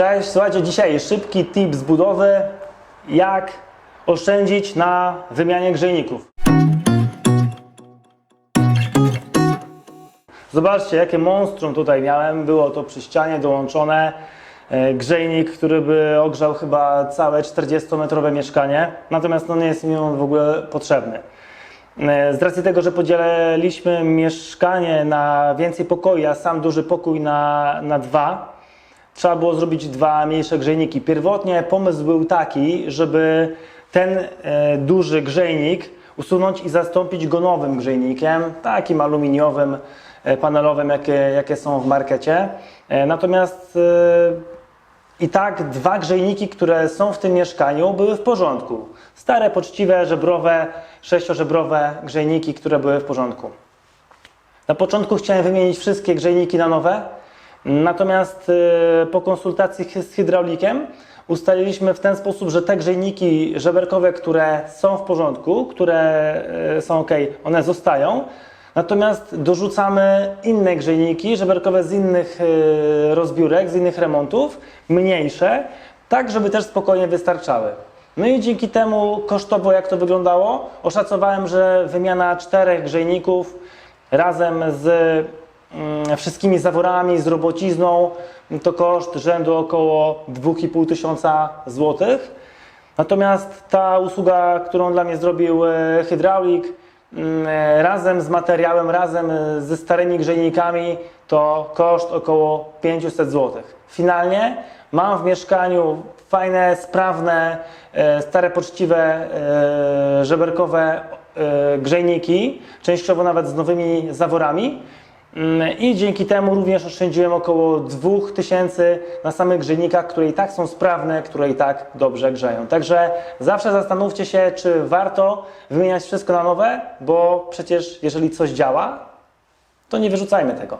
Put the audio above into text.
Cześć, słuchajcie, dzisiaj szybki tip z budowy, jak oszczędzić na wymianie grzejników. Zobaczcie, jakie monstrum tutaj miałem. Było to przy ścianie dołączone. e, Grzejnik, który by ogrzał chyba całe 40-metrowe mieszkanie. Natomiast no, nie jest mi on w ogóle potrzebny. E, Z racji tego, że podzieliliśmy mieszkanie na więcej pokoi, a sam duży pokój na, na dwa, trzeba było zrobić dwa mniejsze grzejniki. Pierwotnie pomysł był taki, żeby ten e, duży grzejnik usunąć i zastąpić go nowym grzejnikiem, takim aluminiowym, e, panelowym, jakie, jakie są w markecie. E, natomiast i tak dwa grzejniki, które są w tym mieszkaniu, były w porządku. Stare, poczciwe, żebrowe, sześciożebrowe grzejniki, które były w porządku. Na początku chciałem wymienić wszystkie grzejniki na nowe, natomiast e, po konsultacji z hydraulikiem ustaliliśmy w ten sposób, że te grzejniki żeberkowe, które są w porządku, które e, są ok, one zostają. Natomiast dorzucamy inne grzejniki żeberkowe z innych e, rozbiórek, z innych remontów, mniejsze, tak żeby też spokojnie wystarczały. No i dzięki temu kosztowo jak to wyglądało, oszacowałem, że wymiana czterech grzejników razem z wszystkimi zaworami, z robocizną, to koszt rzędu około 2,5 tysiąca złotych. Natomiast ta usługa, którą dla mnie zrobił e, hydraulik, mm, e, razem z materiałem, razem e, ze starymi grzejnikami, to koszt około 500 zł. Finalnie mam w mieszkaniu fajne, sprawne, stare, poczciwe, żeberkowe grzejniki, częściowo nawet z nowymi zaworami. Mm, I dzięki temu również oszczędziłem około 2000 na samych grzejnikach, które i tak są sprawne, które i tak dobrze grzeją. Także zawsze zastanówcie się, czy warto wymieniać wszystko na nowe, bo przecież jeżeli coś działa, to nie wyrzucajmy tego.